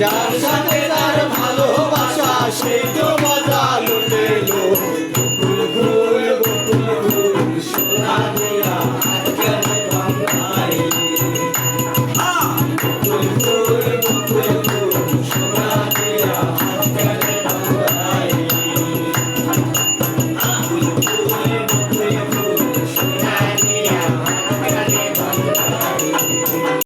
যার সাথে তার ভালোবাসা সেই